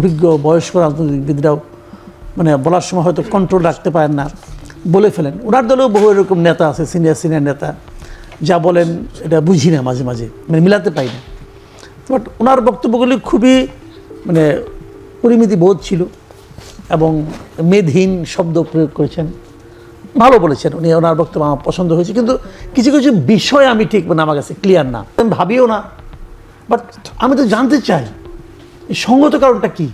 অভিজ্ঞ বয়স্ক রাজনীতিবিদরাও মানে বলার সময় হয়তো কন্ট্রোল রাখতে পারেন না। বলে ফেলেন। ওনার দলেও বহু এরকম নেতা আছে সিনিয়র সিনিয়র নেতা। যা বলেন, এটা বুঝি না মাঝে মাঝে। মানে মিলাতে পারি না। বাট ওনার বক্তব্যগুলি খুবই মানে পরিমিতি বোধ ছিল এবং মেধহীন শব্দ প্রয়োগ করেছেন। ভালো বলেছেন উনি। ওনার বক্তব্য আমার পছন্দ হয়েছে। কিন্তু কিছু কিছু বিষয় আমি ঠিক মানে আমার কাছে ক্লিয়ার না। আমি ভাবিও না। বাট আমি তো জানতে চাই। এই সঙ্গত কারণটা কি?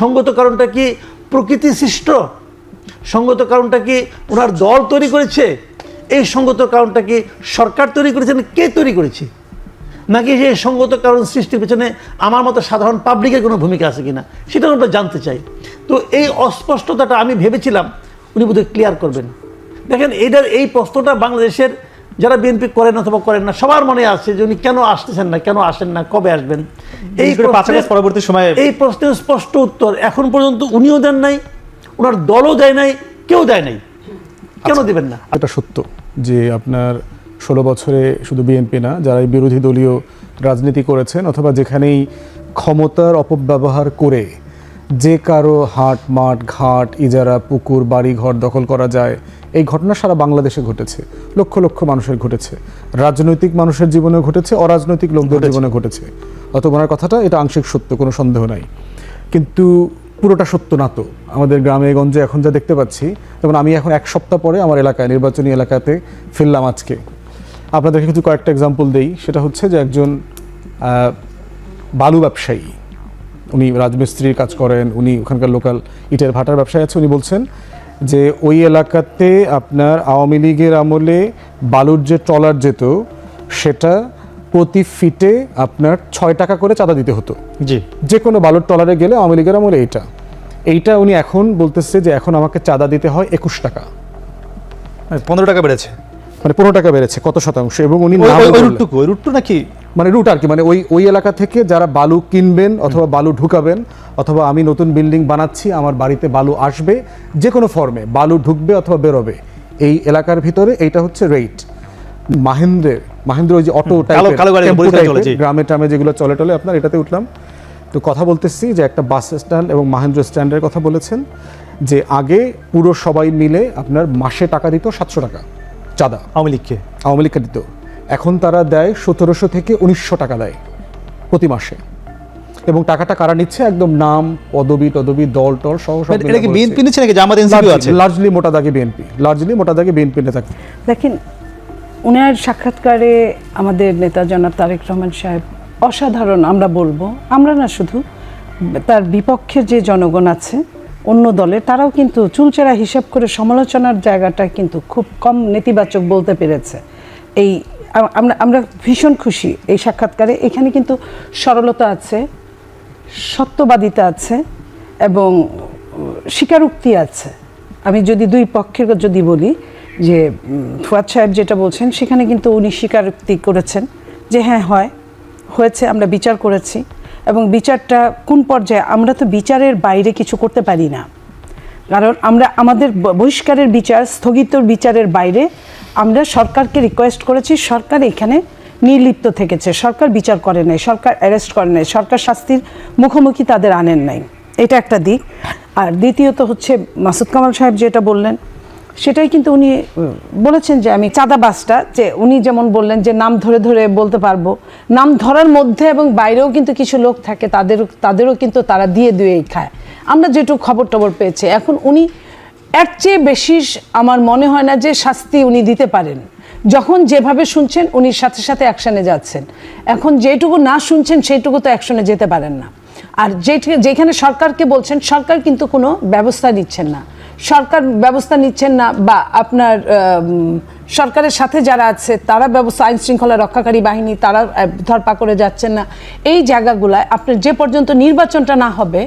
সঙ্গত কারণটা কি প্রকৃতি সৃষ্ট? সঙ্গত কারণটা কি ওনার দল তৈরি করেছে? এই সঙ্গত কারণটা কি সরকার তৈরি করেছে না কে তৈরি করেছে? নাকি সেই সঙ্গত কারণ সৃষ্টির পেছনে আমার মতো সাধারণ পাবলিকের কোনো ভূমিকা আছে কিনা? সেটা আমরা জানতে চাই। তো এই অস্পষ্টতাটা আমি ভেবেছিলাম, উনি বোধহয় ক্লিয়ার করবেন। দেখেন, এইটার এই প্রশ্নটা বাংলাদেশের যারা বিএনপি করেন অথবা করেন না সবার মনে আছে যে উনি কেন আসতেছেন না কেন আসেন না কবে আসবেন? এই পরবর্তী সময়ে এই প্রশ্নের স্পষ্ট উত্তর এখন পর্যন্ত উনিও দেন নাই ওনার দলও দেয় নাই কেউ দেয় নাই। কেন দিবেন না? এটা সত্য যে আপনার ষোলো বছরে শুধু বিএনপি না যারা এই বিরোধী দলীয় রাজনীতি করেছেন অথবা যেখানেই ক্ষমতার অপব্যবহার করে যে কারও হাট মাঠ ঘাট ইজারা পুকুর বাড়ি ঘর দখল করা যায় এই ঘটনা সারা বাংলাদেশে ঘটেছে। লক্ষ লক্ষ মানুষের ঘটেছে। রাজনৈতিক মানুষের জীবনে ঘটেছে অরাজনৈতিক লোকদের জীবনে ঘটেছে। অত ওনার কথাটা এটা আংশিক সত্য কোনো সন্দেহ নাই। কিন্তু পুরোটা সত্য না তো। আমাদের গ্রামে গঞ্জে এখন যা দেখতে পাচ্ছি যেমন আমি এখন এক সপ্তাহ পরে আমার এলাকায় নির্বাচনী এলাকাতে ফিরলাম আজকে। আপনাদেরকে কিছু কয়েকটা এক্সাম্পল দেই। সেটা হচ্ছে যে একজন বালু ব্যবসায়ী। উনি রাজমিস্ত্রির কাজ করেন উনি ওখানকার লোকাল ইটের ভাটার ব্যবসায়ী আছে উনি বলছেন যে ওই এলাকাতে আপনার আওয়ামী লীগের আমলে বালুর যে ট্রলার যেত সেটা প্রতি ফিটে আপনার ছয় টাকা করে চাঁদা দিতে হতো। জি। যে কোনো বালুর ট্রলারে গেলে আওয়ামী লীগের আমলে এইটা। এইটা উনি এখন বলতেছে যে এখন আমাকে চাঁদা দিতে হয় একুশ টাকা। মানে পনেরো টাকা বেড়েছে। মানে পনেরো টাকা বেড়েছে কত শতাংশ? এবং উনি। রুটটুকু রুটটু নাকি মানে রুট আর কি মানে ওই ওই এলাকা থেকে যারা বালু কিনবেন অথবা বালু ঢুকাবেন অথবা আমি নতুন বিল্ডিং বানাচ্ছি আমার বাড়িতে বালু আসবে যে কোনো ফর্মে বালু ঢুকবে অথবা বেরোবে এই এলাকার ভিতরে এইটা হচ্ছে রেট মাহেন্দ্রের মাহেন্দ্র ওই যে অটো। গ্রামে ট্রামে যেগুলো চলে টলে আপনার এটাতে উঠলাম। তো কথা বলতেছি যে একটা বাস স্ট্যান্ড এবং মাহেন্দ্র স্ট্যান্ডের কথা বলেছেন যে আগে পুরো সবাই মিলে আপনার মাসে টাকা দিত সাতশো টাকা চাঁদা। আওয়ামী লীগকে। আওয়ামী লীগকে দিত। এখন তারা দেয় সতেরোশো থেকে উনিশশো টাকা দেয় প্রতি মাসে। এবং টাকাটা কারা নিচ্ছে? একদম নাম পদবি টদবি দল টল সহ সব এটা কি বিএনপি নিচ্ছে নাকি জামাত এনসিপিও আছে? লার্জলি মোটা দাগে বিএনপি। লার্জলি মোটা দাগে বিএনপি নেতা দেখেন ওনার সাক্ষাৎকারে আমাদের নেতা জনাব তারেক রহমান সাহেব অসাধারণ আমরা বলব আমরা না শুধু তার বিপক্ষে যে জনগণ আছে অন্য দলে তারাও কিন্তু চুলচেরা হিসাব করে সমালোচনার জায়গাটা কিন্তু খুব কম নেতিবাচক বলতে পেরেছে। এই আমরা আমরা ভীষণ খুশি এই সাক্ষাৎকারে। এখানে কিন্তু সরলতা আছে, সত্যবাদিতা আছে, এবং স্বীকারোক্তি আছে। আমি যদি দুই পক্ষের যদি বলি, যে ফুয়াদ সাহেব যেটা বলছেন, সেখানে কিন্তু উনি স্বীকারোক্তি করেছেন যে হ্যাঁ হয়, হয়েছে, আমরা বিচার করেছি। এবং বিচারটা কোন পর্যায়ে, আমরা তো বিচারের বাইরে কিছু করতে পারি না। কারণ আমরা, আমাদের বহিষ্কারের বিচার, স্থগিত বিচারের বাইরে আমরা সরকারকে রিকোয়েস্ট করেছি, সরকার এখানে নির্লিপ্ত থেকেছে। সরকার বিচার করে নাই, সরকার অ্যারেস্ট করে নাই, সরকার শাস্তির মুখোমুখি তাদের আনেন নাই। এটা একটা দিক। আর দ্বিতীয়ত হচ্ছে মাসুদ কামাল সাহেব যেটা বললেন, সেটাই কিন্তু উনি বলেছেন যে আমি চাঁদাবাসটা যে উনি যেমন বললেন যে নাম ধরে ধরে বলতে পারব। নাম ধরার মধ্যে এবং বাইরেও কিন্তু কিছু লোক থাকে, তাদের, তাদেরও কিন্তু তারা দিয়ে দিয়েই খায়। আমরা যেটুকু খবর টবর পেয়েছি। এখন উনি এর চেয়ে বেশি আমার মনে হয় না যে শাস্তি উনি দিতে পারেন। যখন যেভাবে শুনছেন, উনি সাথে সাথে অ্যাকশনে যাচ্ছেন। এখন যেটুকু না শুনছেন, সেইটুকু তো অ্যাকশনে যেতে পারেন না। আর যেখানে সরকারকে বলছেন, সরকার কিন্তু কোনো ব্যবস্থা নিচ্ছেন না। সরকার ব্যবস্থা নিচ্ছেন না বা আপনার সরকারের সাথে যারা আছে, তারা ব্যবস্থা, আইন শৃঙ্খলা রক্ষাকারী বাহিনী, তারা ধরপাকড়ে যাচ্ছেন না। এই জায়গাগুলায় আপনার যে পর্যন্ত নির্বাচনটা না হবে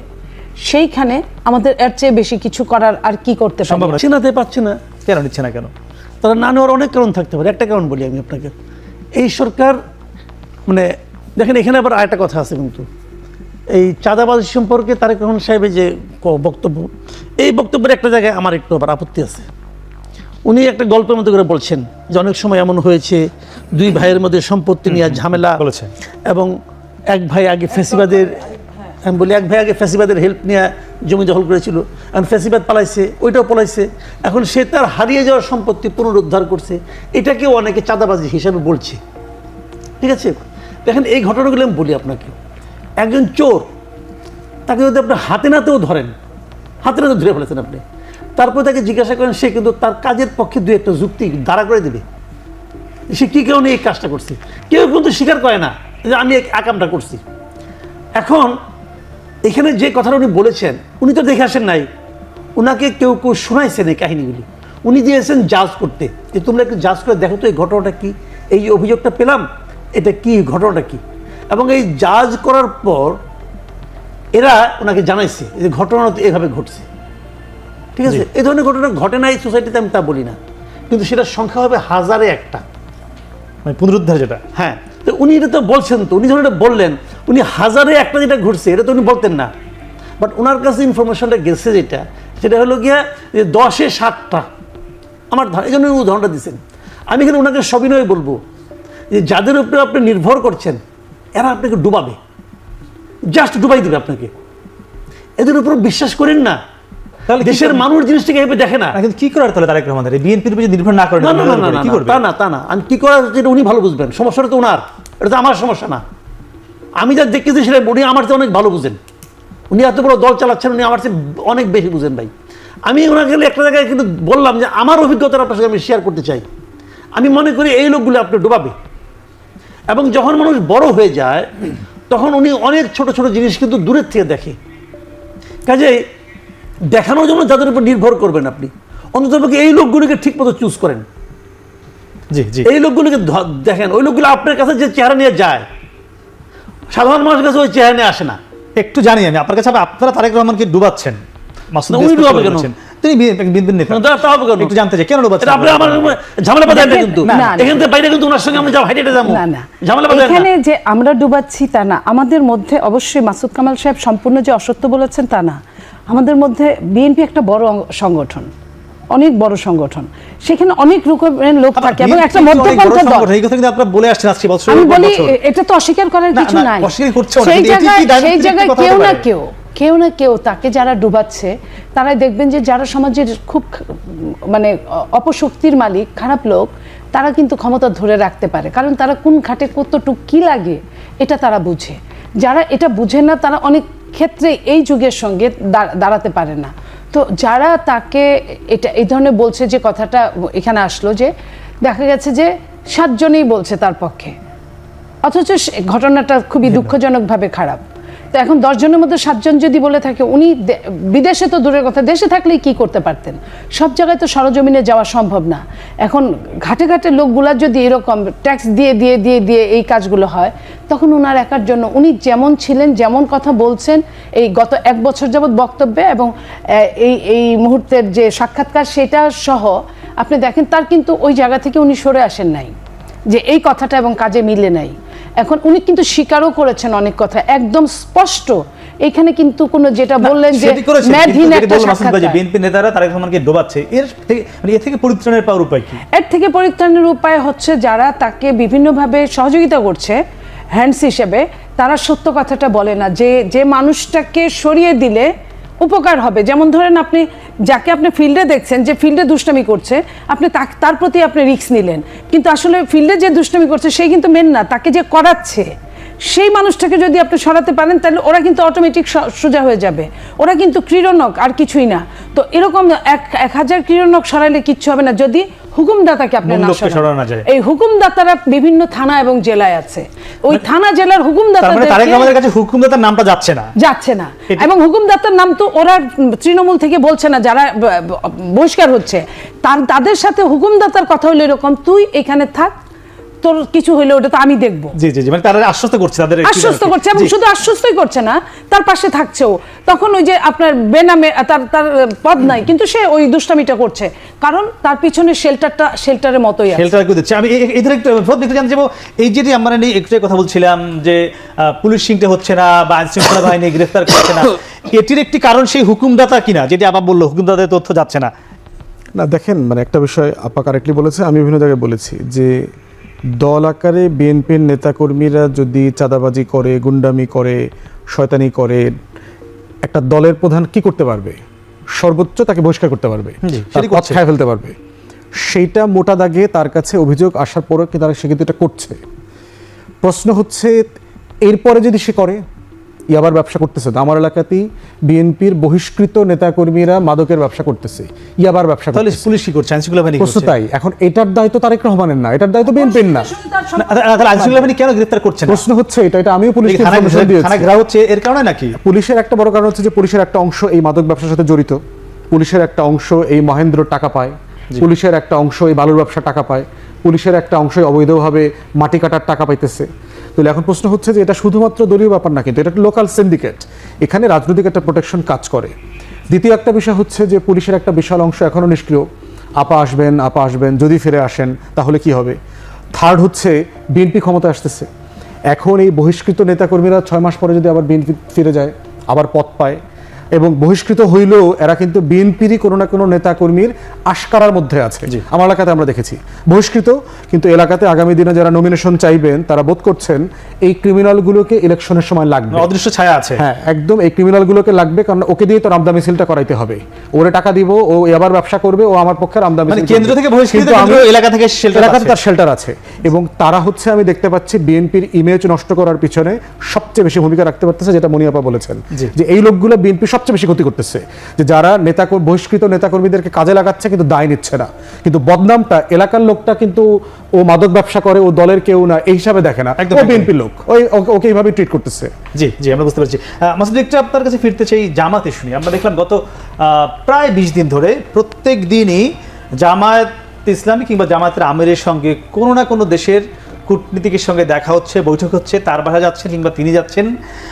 সেইখানে আমাদের এর চেয়ে বেশি কিছু করার আর কি করতে সম্ভব না। চিনাতে পারছে না কেন নিচ্ছে না কেন? তারা না নেওয়ার অনেক কারণ থাকতে পারে। একটা কারণ বলি আমি আপনাকে। এই সরকার মানে দেখেন এখানে আবার আরেকটা কথা আছে কিন্তু। এই চাঁদাবাজি সম্পর্কে তারেক রহমান সাহেবের যে ক- বক্তব্য এই বক্তব্যের একটা জায়গায় আমার একটু আবার আপত্তি আছে। উনি একটা গল্পের মতো করে বলছেন যে অনেক সময় এমন হয়েছে দুই ভাইয়ের মধ্যে সম্পত্তি নিয়ে ঝামেলা বলেছে। এবং এক ভাই আগে ফেসিবাদের আমি বলি, এক ভাই আগে ফ্যাসিবাদের হেল্প নিয়ে জমি দখল করেছিল, এখন ফ্যাসিবাদ পালাইছে, ওইটাও পালাইছে। এখন সে তার হারিয়ে যাওয়া সম্পত্তি পুনরুদ্ধার করছে। এটাকেও অনেকে চাঁদাবাজি হিসাবে বলছে। ঠিক আছে? দেখেন, এই ঘটনাগুলো আমি বলি আপনাকে। একজন চোর, তাকে যদি আপনি হাতে নাতেও ধরেন, হাতে নাতে ধরে ফেলেছেন আপনি, তারপর তাকে জিজ্ঞাসা করেন, সে কিন্তু তার কাজের পক্ষে দু একটা যুক্তি দাঁড়া করে দেবে। সে কী কারণে এই কাজটা করছে? কেউ কিন্তু স্বীকার করে না যে আমি এই আকামটা করছি। এখন এখানে যে কথাটা উনি বলেছেন উনি তো দেখে আসেন নাই। ওনাকে কেউ কেউ শোনাইছেন এই কাহিনীগুলি। উনি দিয়েছেন জাজ করতে। যে তোমরা একটু জাজ করে দেখো তো এই ঘটনাটা কি। এই যে অভিযোগটা পেলাম এটা কি ঘটনাটা কি? এবং এই জাজ করার পর এরা ওনাকে জানাইছে যে ঘটনা তো এভাবে ঘটছে। ঠিক আছে? এই ধরনের ঘটনা ঘটে না এই সোসাইটিতে আমি তা বলি না। কিন্তু সেটার সংখ্যা হবে হাজারে একটা। মানে পুনরুদ্ধার যেটা। হ্যাঁ। তো উনি এটা তো বলছেন তো উনি যখন এটা বললেন উনি হাজারে একটা যেটা ঘটছে এটা তো উনি বলতেন না। বাট ওনার কাছে ইনফরমেশনটা গেছে যেটা সেটা হলো গিয়া যে দশে সাতটা আমার ধারণা এই জন্য উদাহরণটা দিচ্ছেন আমি এখানে ওনাকে সবিনয় বলব যে যাদের উপরে আপনি নির্ভর করছেন এরা আপনাকে ডুবাবে। জাস্ট ডুবাই দেবে আপনাকে। এদের উপর বিশ্বাস করেন না। তাহলে দেশের মানুষ জিনিসটাকে এভাবে দেখে না। কিন্তু কি করার তাহলে তারেক রহমানের? বিএনপির উপর নির্ভর না করে না না না তা না তা না। আমি কি করার যেটা উনি ভালো বুঝবেন। সমস্যাটা তো ওনার এটা তো আমার সমস্যা না। আমি যা দেখতেছি সেটা উনি আমার চেয়ে অনেক ভালো বুঝেন। উনি এত বড় দল চালাচ্ছেন উনি আমার চেয়ে অনেক বেশি বুঝেন ভাই। আমি ওনাকে একটা জায়গায় কিন্তু বললাম যে আমার অভিজ্ঞতাটা আপনার সঙ্গে আমি শেয়ার করতে চাই। আমি মনে করি এই লোকগুলো আপনি ডোবাবে। এবং যখন মানুষ বড় হয়ে যায় তখন উনি অনেক ছোট ছোট জিনিস কিন্তু দূরের থেকে দেখে। কাজেই দেখানোর জন্য যাদের উপর নির্ভর করবেন আপনি। অন্তত এই লোকগুলিকে ঠিক মতো চুজ করেন। জি জি। এই লোকগুলোকে দেখেন ওই লোকগুলো আপনার কাছে যে চেহারা নিয়ে যায় সাধারণ মানুষের কাছে ওই চেহারা নিয়ে আসে না। একটু জানি আমি আপনার কাছে আপনারা তারেক রহমানকে ডুবাচ্ছেন? মাসুদ না, ভাই উনি ডুবাবে কেন? তিনি বিএনপির নেতা। তা- তা হবে কেন? একটু জানতে চাই কেন ডুবাচ্ছেন? আপনি আমার ঝামেলা বাজার না কিন্তু। না, না। এখান থেকে বাইরে কিন্তু ওনার সঙ্গে আমরা যাব হাইটে যাব। না না। ঝামেলা বাজার এখানে যে আমরা ডুবাচ্ছি তা না আমাদের মধ্যে অবশ্যই মাসুদ কামাল সাহেব সম্পূর্ণ যে অসত্য বলেছেন তা না। আমাদের মধ্যে বিএনপি একটা বড় সংগঠন। অনেক বড় সংগঠন। সেখানে অনেক রকমের লোক থাকে এবং একটা মধ্যপন্থা দল। এই কথা কিন্তু আপনারা বলে আসছেন আজকে বছর আমি বলি এটা তো অস্বীকার করার কিছু নাই। অস্বীকার করছে সেই জায়গায় সেই জায়গায় কেউ না কেউ কেউ না কেউ তাকে যারা ডুবাচ্ছে তারাই দেখবেন যে যারা সমাজের খুব মানে অপশক্তির মালিক খারাপ লোক তারা কিন্তু ক্ষমতা ধরে রাখতে পারে। কারণ তারা কোন ঘাটে কতটুক কি লাগে এটা তারা বুঝে। যারা এটা বুঝে না তারা অনেক ক্ষেত্রে এই যুগের সঙ্গে দাঁড়াতে পারে না। তো যারা তাকে এটা এই ধরনের বলছে যে কথাটা এখানে আসলো যে দেখা গেছে যে সাতজনেই বলছে তার পক্ষে। অথচ ঘটনাটা খুবই দুঃখজনকভাবে খারাপ। তো এখন দশজনের মধ্যে সাতজন যদি বলে থাকে, উনি বিদেশে তো দূরের কথা, দেশে থাকলেই কি করতে পারতেন? সব জায়গায় তো সরজমিনে যাওয়া সম্ভব না। এখন ঘাটে ঘাটে লোকগুলা যদি এরকম ট্যাক্স দিয়ে দিয়ে দিয়ে দিয়ে এই কাজগুলো হয়, তখন ওনার একার জন্য উনি যেমন ছিলেন, যেমন কথা বলছেন, এই গত এক বছর যাবৎ বক্তব্যে এবং এই এই মুহূর্তের যে সাক্ষাৎকার সেটা সহ, আপনি দেখেন তার কিন্তু ওই জায়গা থেকে উনি সরে আসেন নাই। যে এই কথাটা এবং কাজে মিলে নাই। এখন উনি কিন্তু স্বীকারও করেছেন অনেক কথা একদম স্পষ্ট। এখানে কিন্তু কোনো যেটা বললেন যে যেটি একটা যে সাক্ষাৎকার। বিএনপি নেতারা তারেক রহমানকে ডোবাচ্ছে এর থেকে মানে এর থেকে পরিত্রাণের পাওয়ার উপায় কি? এর থেকে পরিত্রাণের উপায় হচ্ছে যারা তাকে বিভিন্নভাবে সহযোগিতা করছে হ্যান্ডস হিসেবে তারা সত্য কথাটা বলে না। যে যে মানুষটাকে সরিয়ে দিলে উপকার হবে। যেমন ধরেন আপনি, যাকে আপনি ফিল্ডে দেখছেন, যে ফিল্ডে দুষ্টামি করছে, আপনি তার প্রতি আপনি রিস্ক নিলেন। কিন্তু আসলে ফিল্ডে যে দুষ্টামি করছে সেই কিন্তু মেন না, তাকে যে করাচ্ছে, সেই মানুষটাকে যদি আপনি সরাতে পারেন, তাহলে ওরা কিন্তু অটোমেটিক সোজা হয়ে যাবে। ওরা কিন্তু ক্রীড়নক আর কিছুই না। তো এরকম এক এক হাজার ক্রীড়নক সরাইলে কিচ্ছু হবে না। যদি হুকুমদাতাকে আপনি। এই হুকুমদাতারা বিভিন্ন থানা এবং জেলায় আছে। ওই থানা জেলার হুকুমদাতা মানে তারেক আমাদের কাছে হুকুমদাতার নামটা যাচ্ছে না। যাচ্ছে না। এবং হুকুমদাতার নাম তো ওরা তৃণমূল থেকে বলছে না যারা বহিষ্কার হচ্ছে। তার তাদের সাথে হুকুমদাতার কথা হলো এরকম তুই এখানে থাক তোর কিছু হইলে ওটা তো আমি দেখব। জি জি জি মানে তারা আশ্বস্ত করছে তাদের আশ্বস্ত করছে এবং শুধু আশ্বস্তই করছে না তার পাশে থাকছেও। তখন ওই যে আপনার বেনামে তার তার পদ নাই কিন্তু সে ওই দুষ্টামিটা করছে। কারণ তার পিছনে শেল্টারটা শেল্টারের মতোই আছে। শেল্টার দিচ্ছে আমি এদের একটু বহুত একটু জানতে এই যেটি আমরা নিয়ে একটু কথা বলছিলাম যে আহ, পুলিশ শিংটা হচ্ছে না বা আইন শৃঙ্খলা বাহিনী গ্রেফতার করছে না এটির একটি কারণ সেই হুকুমদাতা কিনা যেটি আবার বলল হুকুমদাতার তথ্য যাচ্ছে না। না দেখেন মানে একটা বিষয় আপা কারেক্টলি বলেছে আমি বিভিন্ন জায়গায় বলেছি যে দল আকারে বিএনপির নেতাকর্মীরা যদি চাঁদাবাজি করে গুন্ডামি করে শয়তানি করে একটা দলের প্রধান কি করতে পারবে? সর্বোচ্চ তাকে বহিষ্কার করতে পারবে। খায় ফেলতে পারবে। সেইটা মোটা দাগে তার কাছে অভিযোগ আসার পরও কি তারা সে কিন্তু এটা করছে? প্রশ্ন হচ্ছে এরপরে যদি সে করে ইয়াবার ব্যবসা করতেছে। তো আমার এলাকাতেই বিএনপির বহিষ্কৃত নেতাকর্মীরা মাদকের ব্যবসা করতেছে। ইয়াবার ব্যবসা তাহলে পুলিশ কি করছে আইনশৃঙ্খলা বাহিনী করছে? তাই। এখন এটার দায়িত্ব তারেক রহমানের না এটার দায়িত্ব বিএনপির না। না, তাহলে আইনশৃঙ্খলা বাহিনী কেন গ্রেফতার করছে প্রশ্ন হচ্ছে এটা এটা আমিও পুলিশকে ইনফরমেশন দিয়েছি। থানায় ঘেরা হচ্ছে এর কারণে নাকি? পুলিশের একটা বড় কারণ হচ্ছে যে পুলিশের একটা অংশ এই মাদক ব্যবসার সাথে জড়িত। পুলিশের একটা অংশ এই মহেন্দ্র টাকা পায়। পুলিশের একটা অংশ এই বালুর ব্যবসা টাকা পায়। পুলিশের একটা অংশ এই অবৈধভাবে মাটি কাটার টাকা পাইতেছে। তাহলে এখন প্রশ্ন হচ্ছে যে এটা শুধুমাত্র দলীয় ব্যাপার না, কিন্তু এটা একটা লোকাল সিন্ডিকেট এখানে রাজনৈতিক একটা প্রোটেকশন কাজ করে। দ্বিতীয় একটা বিষয় হচ্ছে যে পুলিশের একটা বিশাল অংশ এখনও নিষ্ক্রিয়। আপা আসবেন আপা আসবেন, যদি ফিরে আসেন, তাহলে কি হবে? থার্ড হচ্ছে বিএনপি ক্ষমতা আসতেছে। এখন এই বহিষ্কৃত নেতাকর্মীরা ছয় মাস পরে যদি আবার বিএনপি ফিরে যায়, আবার পথ পায় এবং বহিষ্কৃত হইলেও এরা কিন্তু বিএনপিরই কোনো না কোনো নেতাকর্মীর আশকারার মধ্যে আছে। আমার এলাকাতে আমরা দেখেছি। বহিষ্কৃত কিন্তু এলাকাতে আগামী দিনে যারা নমিনেশন চাইবেন তারা বোধ করছেন এই ক্রিমিনালগুলোকে ইলেকশনের সময় লাগবে। অদৃশ্য ছায়া আছে। হ্যাঁ একদম এই ক্রিমিনালগুলোকে লাগবে কারণ ওকে দিয়ে তো রামদা মিছিলটা করাইতে হবে। ওরে টাকা দিব ও এবার ব্যবসা করবে ও আমার পক্ষে রামদা মানে মিছিল কেন্দ্র থেকে বহিষ্কৃত এলাকা থেকে শেল্টার এলাকাতে তার শেল্টার আছে। এবং তারা হচ্ছে আমি দেখতে পাচ্ছি বিএনপির ইমেজ নষ্ট করার পিছনে সবচেয়ে বেশি ভূমিকা রাখতে পারতেছে যেটা মনিয়াপা বলেছেন। যে এই লোকগুলো বিএনপি সবচেয়ে বেশি ক্ষতি করতেছে যে যারা নেতা বহিষ্কৃত নেতাকর্মীদেরকে কাজে লাগাচ্ছে কিন্তু দায় নিচ্ছে না। কিন্তু বদনামটা এলাকার লোকটা কিন্তু ও মাদক ব্যবসা করে ও দলের কেউ না এই হিসাবে দেখে না। একদম। বিএনপির লোক। ওই ওকে- এইভাবে ট্রিট করতেছে। জি জি আমরা বুঝতে পারছি। মাসুদ একটু আপনার কাছে ফিরতে চাই জামাত নিয়ে। আমরা দেখলাম গত আহ, প্রায় বিশ দিন ধরে প্রত্যেক দিনই জামায়াত ইসলামী কিংবা জামায়াতের আমিরের সঙ্গে কোনো না কোনো দেশের কূটনীতিকের সঙ্গে দেখা হচ্ছে, বৈঠক হচ্ছে, তার বাসা যাচ্ছেন কিংবা তিনি যাচ্ছেন।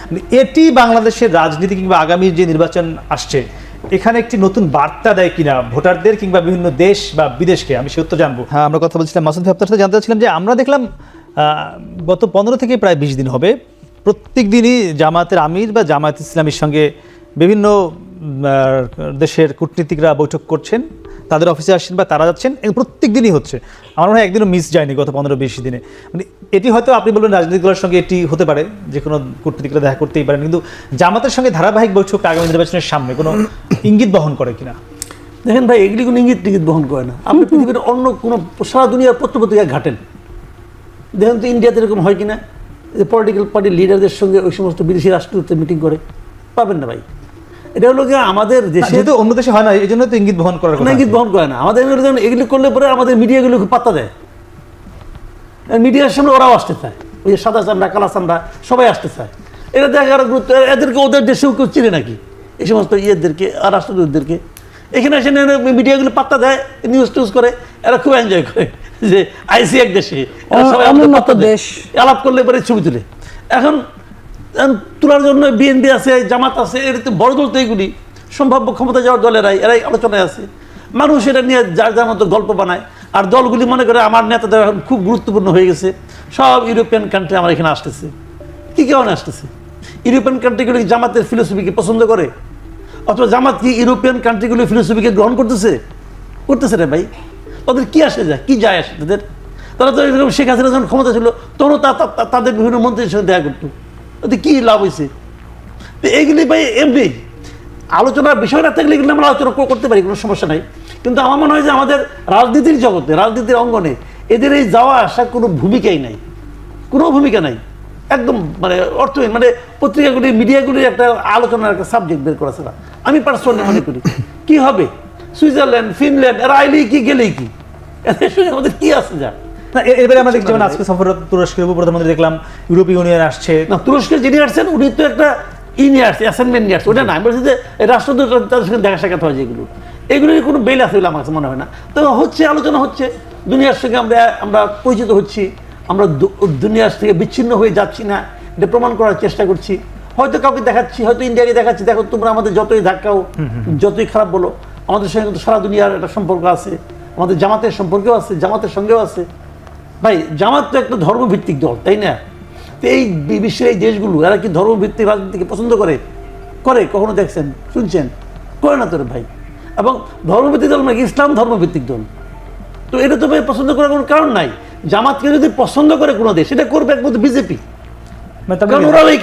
মানে এটি বাংলাদেশের রাজনীতি কিংবা আগামী যে নির্বাচন আসছে, এখানে একটি নতুন বার্তা দেয় কিনা ভোটারদের কিংবা বিভিন্ন দেশ বা বিদেশকে? আমি সে উত্তর জানব। হ্যাঁ আমরা কথা বলছিলাম মাসুদ ভাই, আপনার সাথে জানতে চাচ্ছিলাম যে আমরা দেখলাম গত পনেরো থেকে প্রায় বিশ দিন হবে প্রত্যেক দিনই জামায়াতের আমির বা জামায়াত ইসলামীর সঙ্গে বিভিন্ন দেশের কূটনীতিকরা বৈঠক করছেন। তাদের অফিসে আসছেন বা তারা যাচ্ছেন এবং প্রত্যেক দিনই হচ্ছে। আমার মনে হয় একদিনও মিস যায়নি গত পনেরো বিশ দিনে। মানে এটি হয়তো আপনি বলবেন রাজনৈতিক দলের সঙ্গে এটি হতে পারে যে কোনো কূটনীতিকরা দেখা করতেই পারেন কিন্তু জামাতের সঙ্গে ধারাবাহিক বৈঠক আগামী নির্বাচনের সামনে কোনো ইঙ্গিত বহন করে কিনা? দেখেন ভাই এগুলি কোনো ইঙ্গিত টিঙ্গিত বহন করে না। আপনি পৃথিবীর অন্য কোনো সারা দুনিয়ার পত্রপত্রিকায় ঘাটেন। দেখেন তো ইন্ডিয়াতে এরকম হয় কিনা? যে পলিটিক্যাল পার্টির লিডারদের সঙ্গে ওই সমস্ত বিদেশি রাষ্ট্রদূত মিটিং করে। পাবেন না ভাই। এটা হলো গিয়ে আমাদের দেশে যেহেতু অন্য দেশে হয় না এই জন্য তো ইঙ্গিত বহন করার কথা ইঙ্গিত বহন করে না। আমাদের এগুলো যেমন এগুলি করলে পরে আমাদের মিডিয়াগুলো খুব পাত্তা দেয়। মিডিয়ার সামনে ওরাও আসতে চায়। ওই যে সাদা চামড়া কালা চামড়া সবাই আসতে চায়। এটা দেখার গুরুত্ব এদেরকে ওদের দেশেও কেউ চিনে নাকি? এই সমস্ত ইয়েদেরকে আর রাষ্ট্রদূতদেরকে। এখানে এসে মিডিয়াগুলো পাত্তা দেয় নিউজ টিউজ করে। এরা খুব এনজয় করে যে আইসি এক দেশে সবাই পাত্তা দেশ। আলাপ করলে পরে ছবি তুলে। এখন তোলার জন্য বিএনপি আছে, জামাত আছে, এর বড় দল তো এইগুলি সম্ভাব্য ক্ষমতা যাওয়ার দলেরাই এরাই আলোচনায় আছে। মানুষ এটা নিয়ে যার যার মতো গল্প বানায়। আর দলগুলি মনে করে আমার নেতাদের এখন খুব গুরুত্বপূর্ণ হয়ে গেছে। সব ইউরোপিয়ান কান্ট্রি আমার এখানে আসতেছে। কি কারণে আসতেছে? ইউরোপিয়ান কান্ট্রিগুলি জামাতের ফিলোসফিকে পছন্দ করে? অথবা জামাত কি ইউরোপিয়ান কান্ট্রিগুলি ফিলোসফিকে গ্রহণ করতেছে? করতেছে রে ভাই। তাদের কি আসে যায়? কি যায় আসে তাদের? তারা তো এরকম শেখ হাসিনা যখন ক্ষমতা ছিল তখনও তাদের বিভিন্ন মন্ত্রীর সঙ্গে দেখা করতো। কি লাভ হয়েছে তো এইগুলি ভাই এমনি আলোচনার বিষয় না থাকলে এগুলো আমরা আলোচনা করতে পারি, কোনো সমস্যা নাই। কিন্তু আমার মনে হয় যে আমাদের রাজনীতির জগতে, রাজনীতির অঙ্গনে এদের এই যাওয়া আসা কোনো ভূমিকাই নাই। কোনো ভূমিকা নাই। একদম মানে অর্থহীন মানে পত্রিকাগুলি, মিডিয়াগুলির একটা আলোচনার একটা সাবজেক্ট বের করা ছাড়া। আমি পার্সোনালি মনে করি, কি হবে? সুইজারল্যান্ড, ফিনল্যান্ড, এরা আইলেই কি, গেলেই কি? এদের সঙ্গে আমাদের কি আছে যা? এবারে আমরা দেখছি আজকে সফররত তুরস্কের উপপ্রধানমন্ত্রী দেখলাম ইউনিয়ন আসছে। না তুরস্কের যিনি আসছেন উনি তো একটা ই নিয়ে আসছে অ্যাসাইনমেন্ট নিয়ে আসছে। ওটা না আমি বলছি যে রাষ্ট্রদূত তাদের সঙ্গে দেখা সাক্ষাৎ হয় যেগুলো। এগুলোর কোনো বেল আছে বলে আমার কাছে মনে হয় না। তো হচ্ছে আলোচনা হচ্ছে দুনিয়ার সঙ্গে আমরা আমরা পরিচিত হচ্ছি আমরা দুনিয়ার থেকে বিচ্ছিন্ন হয়ে যাচ্ছি না এটা প্রমাণ করার চেষ্টা করছি। হয়তো কাউকে দেখাচ্ছি হয়তো ইন্ডিয়াকে দেখাচ্ছি দেখো তোমরা আমাদের যতই ধাক্কাও যতই খারাপ বলো আমাদের সঙ্গে কিন্তু সারা দুনিয়ার একটা সম্পর্ক আছে। আমাদের জামাতের সম্পর্কেও আছে জামাতের সঙ্গেও আছে। ভাই জামাত তো একটা ধর্মভিত্তিক দল তাই না? তো এই বিশ্বের এই দেশগুলো এরা কি ধর্মভিত্তিক রাজনীতিকে পছন্দ করে? করে কখনো দেখছেন? শুনছেন? করে না তোর ভাই। এবং ধর্মভিত্তিক দল মানে ইসলাম ধর্মভিত্তিক দল? তো এটা তো ভাই পছন্দ করার কোনো কারণ নাই। জামাতকে যদি পছন্দ করে কোনো দেশ সেটা করবে একমাত্র বিজেপি। মানে কারণ